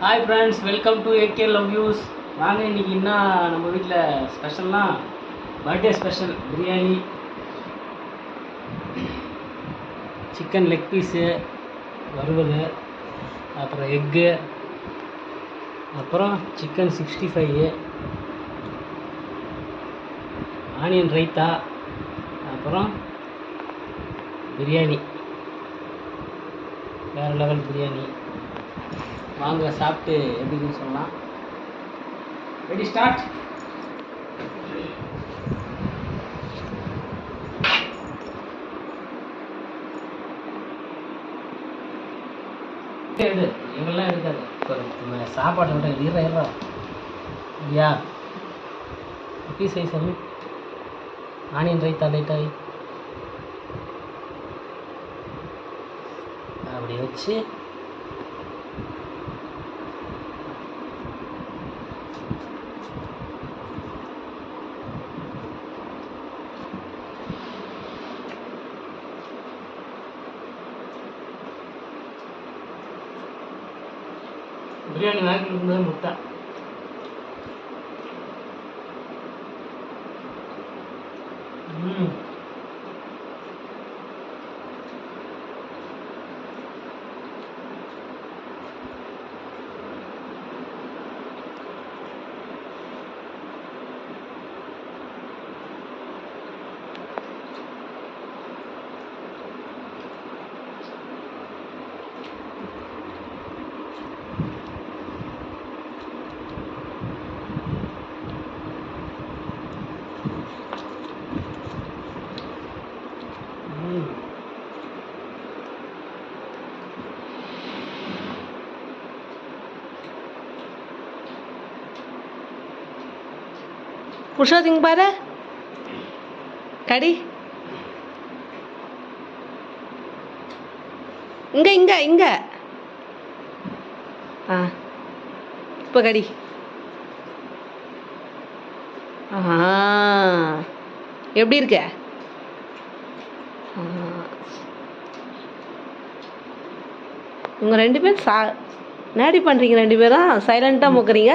Hi friends welcome to A K love use வாங்க இன்றைக்கி என்ன நம்ம வீட்டில் ஸ்பெஷல்னால் birthday special biryani chicken leg piece வறுவல் அப்புறம் எக்கு அப்புறம் chicken sixty five onion raita அப்புறம் பிரியாணி வேறு லெவல் பிரியாணி வாங்க சாப்பிட்டு எப்படின்னு சொல்லலாம். ரெடி ஸ்டார்ட் எடு எங்கெல்லாம் எடுக்காது சாப்பாடு மட்டும் ஈர ஈரா ஐயா பீஸ் ஐ சாமி ஆனியன் ரைத்தா லைட்டாக அப்படி வச்சு பிரியாணி வாங்கி கொடுக்கும்போது முட்டை. ம் ம். புருஷோத்திங்க பாரு கடி. இங்க இங்க இங்க. ஆ. இப்போ கடி. ஆ எப்படி இருக்க? ஆ. உங்க ரெண்டு பேரும் சா நேடி பண்றீங்க ரெண்டு பேரும்? சைலண்டாக முக்குறீங்க?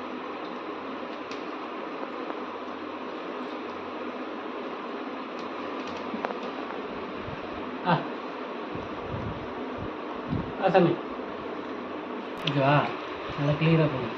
ஆ ஆ சாமி ஓகேவா நல்லா கிளியராக போகும்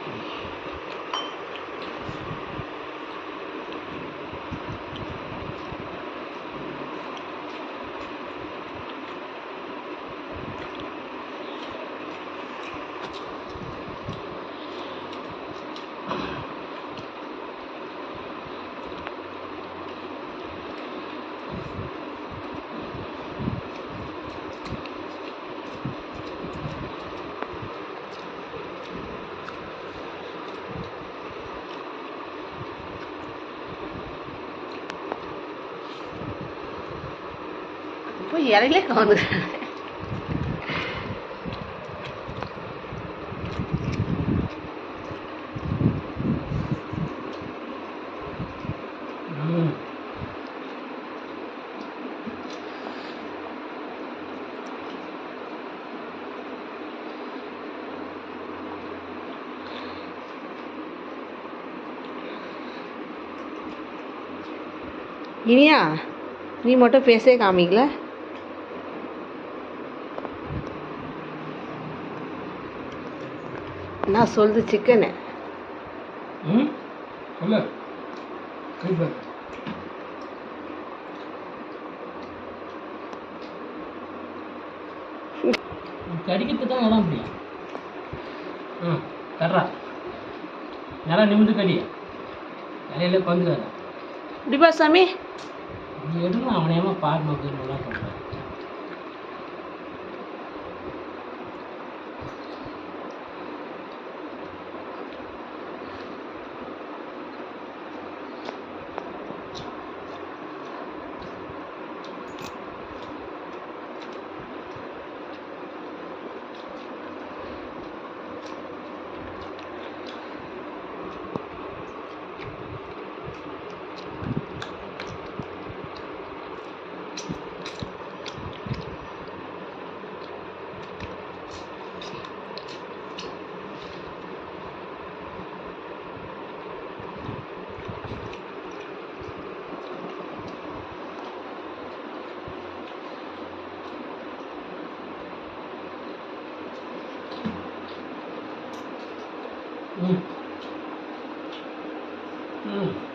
போய் இலையிலே கவுந்து இனியா நீ மட்டும் பேசவே காமிக்கல? நான் சொல்லுது சிக்கனு. கடிக்கிறதுக்கு தான் இடம் முடியும் ம் தர்றா. நல்லா நிமிந்து கடி. இலையில பங்குறாரு இப்படிப்பா சாமி. நீ எடுனா அவனையமா பார் நோக்கு நல்லா பண்ணுறேன் ம் ம்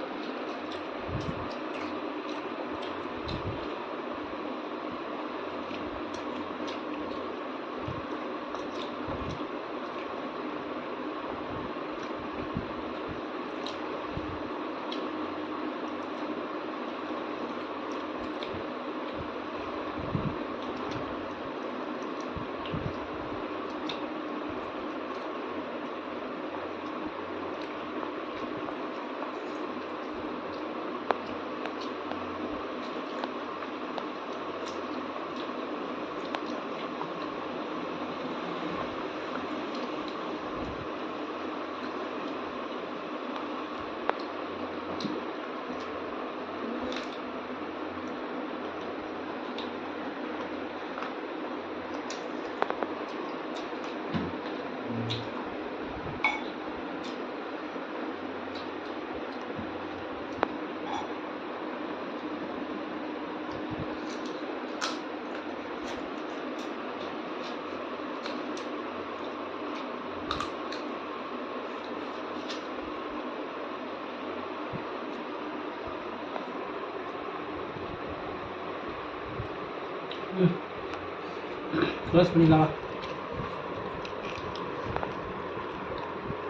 க்ளோஸ் பண்ணிடலாமா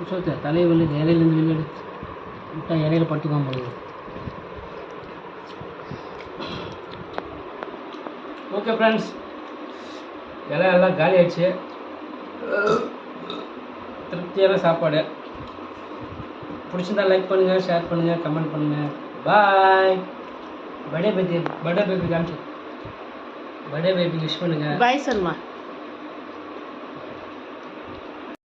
சொல்லிட்டு தலையை வெளில இலையிலேருந்து வெளில எடுத்து விட்டா இலையில படுத்துக்காம போடுது ஓகே ஃப்ரெண்ட்ஸ் இலை எல்லாம் காலி ஆயிடுச்சு திருப்தியான சாப்பாடு பிடிச்சிருந்தா லைக் பண்ணுங்கள் ஷேர் பண்ணுங்கள் கமெண்ட் பண்ணுங்கள் bye birthday baby birthday baby காமிச்சு பர்த்டே பேபி விஷ் பண்ணுங்கள் பாய் சொல்மா